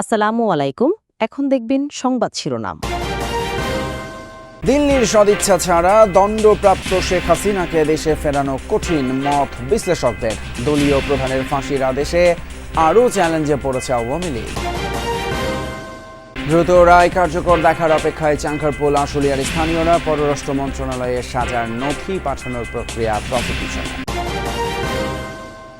আসসালামু আলাইকুম। এখন দেখবেন সংবাদ শিরোনাম। দিল্লির সদিচ্ছা ছাড়া দণ্ডপ্রাপ্ত শেখ হাসিনাকে দেশে ফেরানো কঠিন মত বিশ্লেষকদের। দলীয় প্রধানের ফাঁসির আদেশে আরও চ্যালেঞ্জে পড়েছে আওয়ামী লীগ। দ্রুত রায় কার্যকর দেখার অপেক্ষায় চাঙ্কারপোল আশুলিয়ার স্থানীয়রা পররাষ্ট্র মন্ত্রণালয়ে সাজার নথি পাঠানোর প্রক্রিয়া প্রসিকিউশনে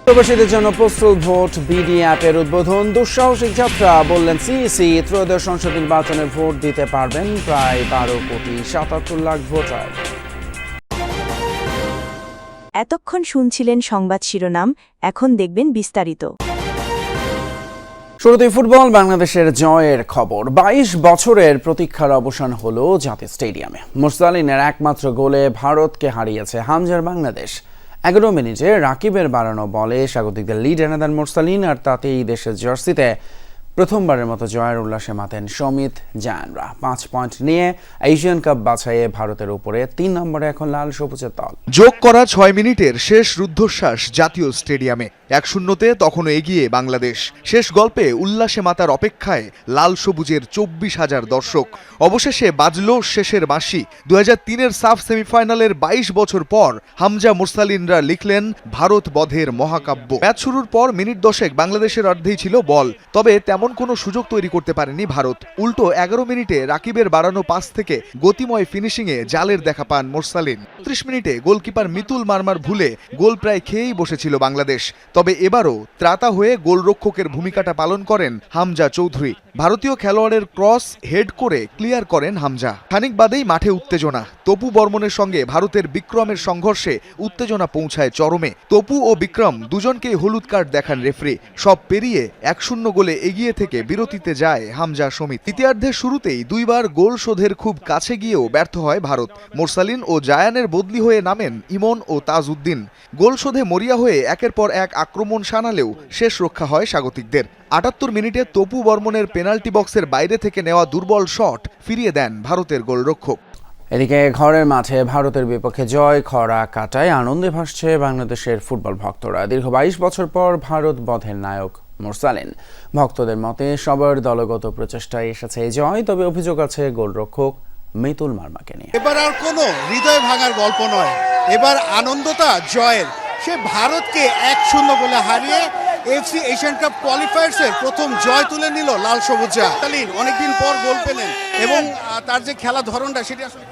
প্রবাসীদের জন্য পোস্টাল ভোট বিডি অ্যাপের উদ্বোধন। দুঃসাহসিক যাত্রা বললেন সিইসি ত্রয়োদশ সংসদ নির্বাচনে ভোট দিতে পারবেন প্রায় বারো কোটি সাতাত্তর লাখ ভোটার। এতক্ষণ শুনছিলেন সংবাদ শিরোনাম এখন দেখবেন বিস্তারিত। শুরুতে ফুটবল বাংলাদেশের জয়ের খবর। বাইশ বছরের প্রতীক্ষার অবসান হলো জাতীয় স্টেডিয়ামে। মুরসালিনের একমাত্র গোলে ভারতকে হারিয়েছে হামজার বাংলাদেশ। এগারো মিনিটে রাকিবের বাড়ানো বলে স্বাগতিকদের লিড এনাদান মোরসালিন আর তাতেই দেশের জার্সিতে প্রথমবারের মতো জয়ের উল্লাসে মাতেন সমিত জায়ানরা পাঁচ পয়েন্ট নিয়ে এশিয়ান কাপ বাছাইয়ে ভারতের উপরে তিন নম্বরে এখন লাল সবুজের দল। যোগ করা ছয় মিনিটের শেষ রুদ্ধশ্বাস জাতীয় স্টেডিয়ামে। এক শূন্যতে তখনও এগিয়ে বাংলাদেশ। শেষ গল্পে উল্লাসে মাতার অপেক্ষায় লাল সবুজের চব্বিশ হাজার দর্শক। অবশেষে বাজল শেষের বাঁশি। দু তিনের সাফ সেমিফাইনালের বাইশ বছর পর হামজা মুরসালিনরা লিখলেন, ভারত বধের মহাকাব্য। ম্যাচ শুরুর পর মিনিট দশেক বাংলাদেশের অর্ধেই ছিল বল। তবে তেমন কোনো সুযোগ তৈরি করতে পারেনি ভারত। উল্টো এগারো মিনিটে রাকিবের বাড়ানো পাস থেকে গতিময় ফিনিশিংয়ে জালের দেখা পান মোরসালিন। ত্রিশ মিনিটে গোলকিপার মিতুল মারমার ভুলে গোল প্রায় খেয়েই বসেছিল বাংলাদেশ। তবে এবারও ত্রাতা হয়ে গোলরক্ষকের ভূমিকাটা পালন করেন হামজা চৌধুরী। ভারতীয় খেলোয়াড়ের ক্রস হেড করে ক্লিয়ার করেন হামজা। খানিক বাদেই মাঠে উত্তেজনা। তপু বর্মনের সঙ্গে ভারতের বিক্রমের সংঘর্ষে উত্তেজনা পৌঁছায় চরমে। তপু ও বিক্রম দুজনকেই হলুদ কার্ড দেখান রেফরি। সব পেরিয়ে এক শূন্য গোলে এগিয়ে থেকে বিরতিতে যায় হামজা সমিত। দ্বিতীয়ার্ধের শুরুতেই দুইবার গোল শোধের খুব কাছে গিয়েও ব্যর্থ হয় ভারত। মোরসালিন ও জায়ানের বদলি হয়ে নামেন ইমন ও তাজউদ্দিন। গোল শোধে মরিয়া হয়ে একের পর এক আক্রমণ সানালেও শেষ রক্ষা হয় স্বাগতিকদের। আটাত্তর মিনিটে তপু বর্মনের পেনাল্টি বক্সের বাইরে থেকে নেওয়া দুর্বল শট ফিরিয়ে দেন ভারতের গোলরক্ষক। এদিকে ঘরের মাঠে ভারতের বিপক্ষে জয় খরা কাটায় আনন্দে ভাসছে বাংলাদেশের ফুটবল ভক্তরা। দীর্ঘ বাইশ বছর পর ভারত বধের নায়ক মোরসালিন। ভক্তদের মতে সবার দলগত প্রচেষ্টায় এসেছে এই জয় তবে অভিযোগ আছে গোলরক্ষক মিতুল মার্মাকে নিয়ে। এবার আর কোনো হৃদয় ভাঙার গল্প নয়। এবার আনন্দটা জয়ের। সে ভারতকে এক শূন্য বলে হারিয়ে এফসি এশিয়ান কাপ কোয়ালিফায়ার্সের প্রথম জয় তুলে নিল লাল সবুজা তালিন অনেকদিন পর গোল পেলেন এবং তার যে খেলা ধরনটা সেটি আসলে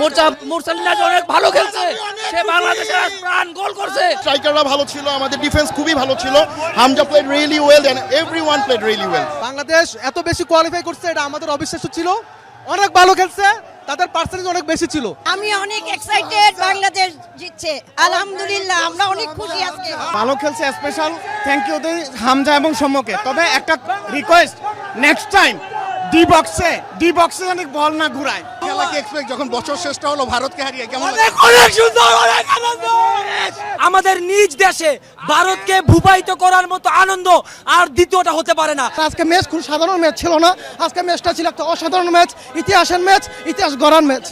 মোর্চা মুরসালিন আজ অনেক ভালো খেলছে। সে বাংলাদেশের প্রাণ গোল করছে। স্ট্রাইকাররা ভালো ছিল আমাদের ডিফেন্স খুবই ভালো ছিল। Hamza played really well and everyone played really well Bangladesh এত বেশি কোয়ালিফাই করছে এটা আমাদের অবিশ্বাস্য ছিল। অনেক ভালো খেলছে। তাদের পার্সেন্টেজ অনেক বেশি ছিল। আমি অনেক এক্সাইটেড বাংলাদেশ জিতছে। আলহামদুলিল্লাহ আমরা অনেক খুশি আজকে। ভালো খেলছে স্পেশাল থ্যাংক ইউ হামজা এবং সম্মুখে তবে একটা রিকোয়েস্ট নেক্সট টাইম ডি বক্সে ডি বক্সে অনেক বল না ঘুরায়। খেলা কি এক্সপেক্ট যখন বছর শেষটা হলো ভারতকে হারিয়ে কেমন অনেক অনেক সুন্দর অনেক আনন্দ। আমাদের নিজ দেশে ভারতকে ভূপায়িত করার মতো আনন্দ আর দ্বিতীয়টা হতে পারে না। আজকে ম্যাচ খুব সাধারণ ম্যাচ ছিল না। আজকে ম্যাচটা ছিল একটা অসাধারণ ম্যাচ ইতিহাসের ম্যাচ ইতিহাস গড়ার ম্যাচ।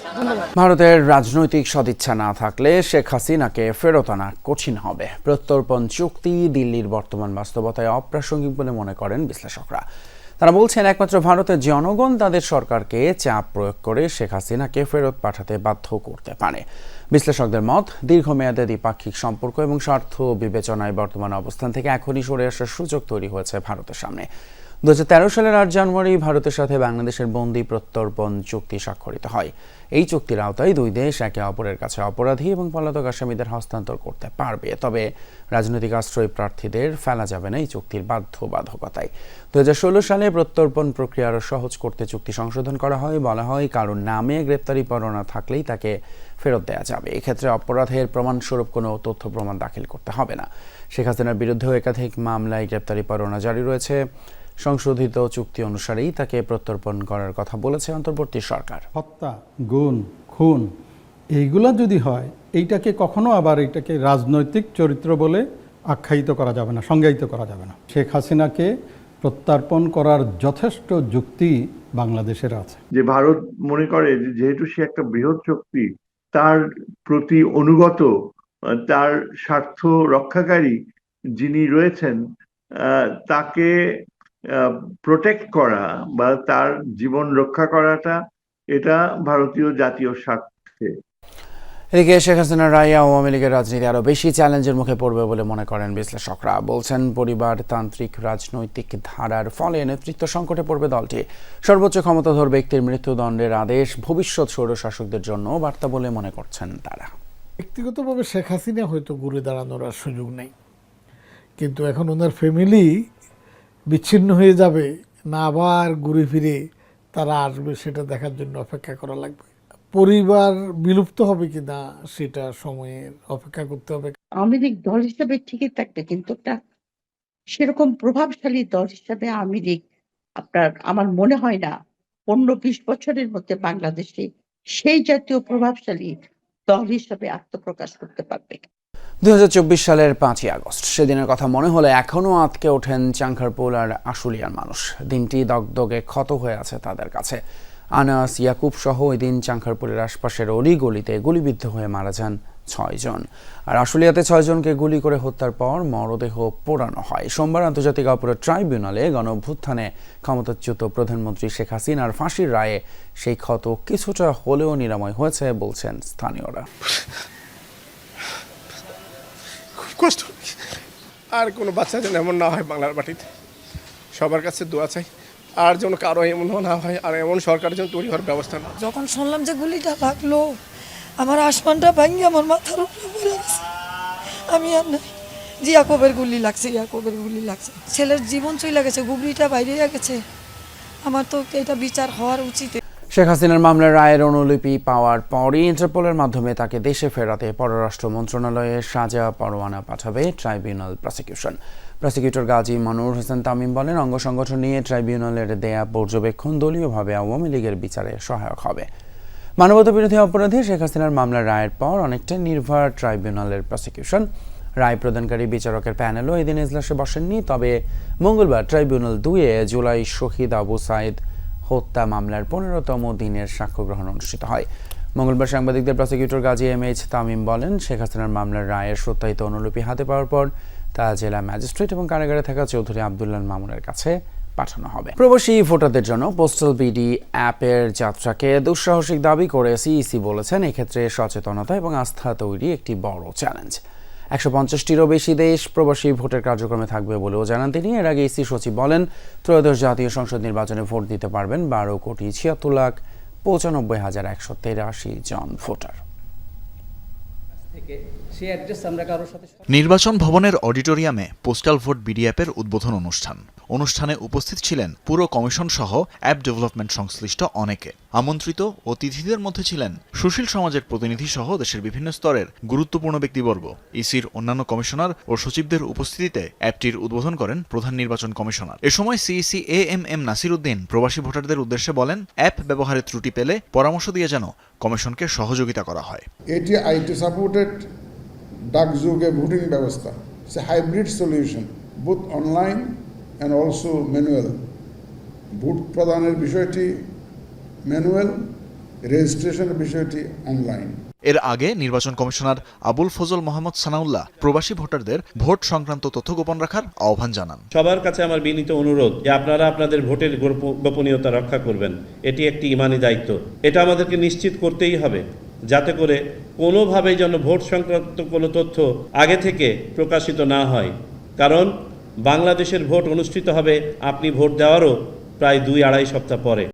ভারতের রাজনৈতিক সদিচ্ছা না থাকলে শেখ হাসিনাকে ফেরত আনা কঠিন হবে। প্রত্যর্পণ চুক্তি দিল্লির বর্তমান বাস্তবতায় অপ্রাসঙ্গিক বলে মনে করেন বিশ্লেষকরা। তারা বলছেন, একমাত্র ভারতের জনগণ তাদের সরকারকে চাপ প্রয়োগ করে শেখ হাসিনাকে ফেরত পাঠাতে বাধ্য করতে পারে। বিশ্লেষকদের মত, দীর্ঘমেয়াদে দ্বিপাক্ষিক সম্পর্ক এবং স্বার্থ বিবেচনায় বর্তমান অবস্থান থেকে এখনই সরে আসার সুযোগ তৈরি হয়েছে ভারতের সামনে। দু হাজার তেরো সালের আট জানুয়ারি ভারতের সাথে বাংলাদেশের বন্দি প্রত্যর্পণ চুক্তি স্বাক্ষরিত হয়। এই চুক্তির আওতায় দুই দেশ একে অপরের কাছে অপরাধী এবং পলাতক আসামিদের হস্তান্তর করতে পারবে। তবে রাজনৈতিক আশ্রয় প্রার্থীদের ফেলা যাবে না এই চুক্তির বাধ্যবাধকতায়। দু হাজার ষোলো সালে প্রত্যর্পণ প্রক্রিয়া আরও সহজ করতে চুক্তি সংশোধন করা হয়। বলা হয়, কারণ নামে গ্রেপ্তারি পরোয়ানা থাকলেই তাকে ফেরত দেওয়া যাবে। এক্ষেত্রে অপরাধের প্রমাণস্বরূপ কোনো তথ্য প্রমাণ দাখিল করতে হবে না। শেখ হাসিনার বিরুদ্ধেও একাধিক মামলায় গ্রেপ্তারি পরোয়ানা জারি রয়েছে। সংশোধিত চুক্তি অনুসারেই তাকে প্রত্যর্পণ করার কথা বলেছে অন্তর্বর্তী সরকার। হত্যা গুণ খুন এইগুলা যদি হয় এইটাকে কখনো আবার এটাকে রাজনৈতিক চরিত্র বলে আখ্যায়িত করা যাবে না সংজ্ঞায়িত করা যাবে না। শেখ হাসিনাকে প্রত্যার্পণ করার যথেষ্ট যুক্তি বাংলাদেশের আছে। যে ভারত মনে করে যেহেতু সে একটা বৃহৎ শক্তি তার প্রতি অনুগত তার স্বার্থ রক্ষাকারী যিনি রয়েছেন তাকে প্রোটেক্ট করা বা তার জীবন রক্ষা করাটা এটা ভারতীয় জাতীয় স্বার্থে। এদিকে শেখ হাসিনা রায় আওয়ামী লীগের রাজনীতি আরও বেশি চ্যালেঞ্জের মুখে পড়বে বলে মনে করেন বিশ্লেষকরা। বলছেন পরিবারতান্ত্রিক রাজনৈতিক ধারার ফলে নেতৃত্ব সংকটে পড়বে দলটি। সর্বোচ্চ ক্ষমতাধর ব্যক্তির মৃত্যুদণ্ডের আদেশ ভবিষ্যৎ স্বৈরশাসকদের জন্য বার্তা বলে মনে করছেন তারা। ব্যক্তিগতভাবে শেখ হাসিনা হয়তো ঘুরে দাঁড়ানোর আর সুযোগ নেই। কিন্তু এখন ওনার ফ্যামিলি বিচ্ছিন্ন হয়ে যাবে, না আবার ঘুরে ফিরে তারা আসবে, সেটা দেখার জন্য অপেক্ষা করা লাগবে। পরিবার বিলুপ্ত হবে কিনা সেটা সময়ের অপেক্ষা করতে হবে। আওয়ামী দল হিসাবে ঠিকই থাকবে কিন্তু একটা সেরকম প্রভাবশালী দল হিসাবে লীগ আপনার, আমার মনে হয় না, পনেরো বিশ বছরের মধ্যে বাংলাদেশে সেই জাতীয় প্রভাবশালী দল হিসাবে আত্মপ্রকাশ করতে পারবে। দুই হাজার চব্বিশ সালের পাঁচই আগস্ট। সেদিনের কথা মনে হলে এখনও আতকে ওঠেন চাংখারপুল আর আশুলিয়ার মানুষ। দিনটি দগদগে ক্ষত হয়ে আছে তাদের কাছে। আনাস, ইয়াকুব সহ ওই দিন চাংখারপুলের আশপাশের অলি গলিতে গুলিবিদ্ধ হয়ে মারা যান ছয়জন আর আশুলিয়াতে ছয়জনকে গুলি করে হত্যার পর মরদেহ পোড়ানো হয়। সোমবার আন্তর্জাতিক অপরাধ ট্রাইব্যুনালে গণভ্যুত্থানে ক্ষমতাচ্যুত প্রধানমন্ত্রী শেখ হাসিনার ফাঁসির রায়ে সেই ক্ষত কিছুটা হলেও নিরাময় হয়েছে বলছেন স্থানীয়রা। কষ্ট আর কোনো বাচ্চা যেন এমন না হয় বাংলার মাটিতে। সবার কাছে দোয়া চাই। আর যেন কারও এমন না হয়, আর এমন সরকারের যেন তৈরি হওয়ার ব্যবস্থা না যখন শুনলাম যে গুলিটা লাগল আমার আসমানটা ভাঙি আমার মাথার উপরে পড়ে গেছে। আমি আর নাই। যে ইয়াকবের গুলি লাগছে, ইয়াকবের গুলি লাগছে। ছেলের জীবন চলে গেছে গুগলিটা বাইরে গেছে। আমার তো এটা বিচার হওয়ার উচিত। শেখ হাসিনার মামলার রায়ের অনুলিপি পাওয়ার পরই ইন্টারপোলের মাধ্যমে তাকে দেশে ফেরাতে পররাষ্ট্র মন্ত্রণালয়ে সাজা পরোয়ানা পাঠাবে tribunal prosecution. Prosecutor Gazi Monowar Hossain Tamim বলেন, অঙ্গ সংগঠন নিয়ে ট্রাইব্যুনালের দেয়া পর্যবেক্ষণ দলীয়ভাবে আওয়ামী লীগের বিচারে সহায়ক হবে। মানবতা বিরোধী অপরাধে শেখ হাসিনার মামলার রায়ের পর অনেকটা নির্ভর ট্রাইব্যুনালের প্রসিকিউশন। রায় প্রদানকারী বিচারকের প্যানেলও এদিন এজলাসে বসেননি, তবে মঙ্গলবার ট্রাইব্যুনাল দুয়ে জুলাই শহীদ আবু সাইদ হত্যা মামলার পনেরোতম দিনের সাক্ষ্য গ্রহণ অনুষ্ঠিত হয়। মঙ্গলবার সাংবাদিকদের prosecutor Gazi M H Tamim বলেন, শেখ হাসিনার মামলার রায়ের সত্যায়িত অনুলিপি হাতে পাওয়ার পর তা জেলা ম্যাজিস্ট্রেট এবং কারাগারে থাকা চৌধুরী আবদুল্লাহ মামুনের কাছে পাঠানো হবে। প্রবাসী ভোটারদের জন্য পোস্টাল বিডি অ্যাপের যাত্রাকে দুঃসাহসিক দাবি করে সিইসি বলেছেন। এক্ষেত্রে সচেতনতা এবং আস্থা তৈরি একটি বড় চ্যালেঞ্জ। একশো পঞ্চাশটিরও বেশি দেশ প্রবাসী ভোটের কার্যক্রমে থাকবে বলেও জানান তিনি। এর আগে ইসি সচিব বলেন, ত্রয়োদশ জাতীয় সংসদ নির্বাচনে ভোট দিতে পারবেন বারো কোটি ছিয়াত্তর লাখ পঁচানব্বই হাজার একশো তেরাশি জন ভোটার। নির্বাচন ভবনের অডিটোরিয়ামে পোস্টাল ভোট বিডি অ্যাপের উদ্বোধন অনুষ্ঠান। অনুষ্ঠানে উপস্থিত ছিলেন পুরো কমিশন সহ অ্যাপ ডেভেলপমেন্ট সংশ্লিষ্ট অনেকে। আমন্ত্রিত অতিথিদের মধ্যে ছিলেন সুশীল সমাজের প্রতিনিধি সহ দেশের বিভিন্ন স্তরের গুরুত্বপূর্ণ ব্যক্তিবর্গ। ইসির অন্যান্য কমিশনার ও সচিবদের উপস্থিতিতে অ্যাপটির উদ্বোধন করেন প্রধান নির্বাচন কমিশনার। এ সময় CEC A M M Nasir Uddin প্রবাসী ভোটারদের উদ্দেশ্যে বলেন, অ্যাপ ব্যবহারে ত্রুটি পেলে পরামর্শ দিয়ে যেন কমিশনকে সহযোগিতা করা হয়। এটি আইটি সাপোর্টেড ডাকযুগে ভোটিং ব্যবস্থা। সে hybrid solution booth online and also manual vote প্রদানের বিষয়টি ম্যানুয়াল রেজিস্ট্রেশনের বিষয়টি অনলাইন। এর আগে নির্বাচন কমিশনার আবুল ফজল মোহাম্মদ সানাউল্লাহ প্রবাসী ভোটারদের ভোট সংক্রান্ত তথ্য গোপন রাখার আহ্বান জানান। সবার কাছে আমার বিনীত অনুরোধ যে আপনারা আপনাদের ভোটের গোপ- গোপনীয়তা রক্ষা করবেন। এটি একটি ইমানি দায়িত্ব। এটা আমাদেরকে নিশ্চিত করতেই হবে যাতে করে কোনোভাবে যেন ভোট সংক্রান্ত কোনো তথ্য আগে থেকে প্রকাশিত না হয়। কারণ বাংলাদেশের ভোট অনুষ্ঠিত হবে আপনি ভোট দেওয়ারও প্রায় দুই আড়াই সপ্তাহ পরে।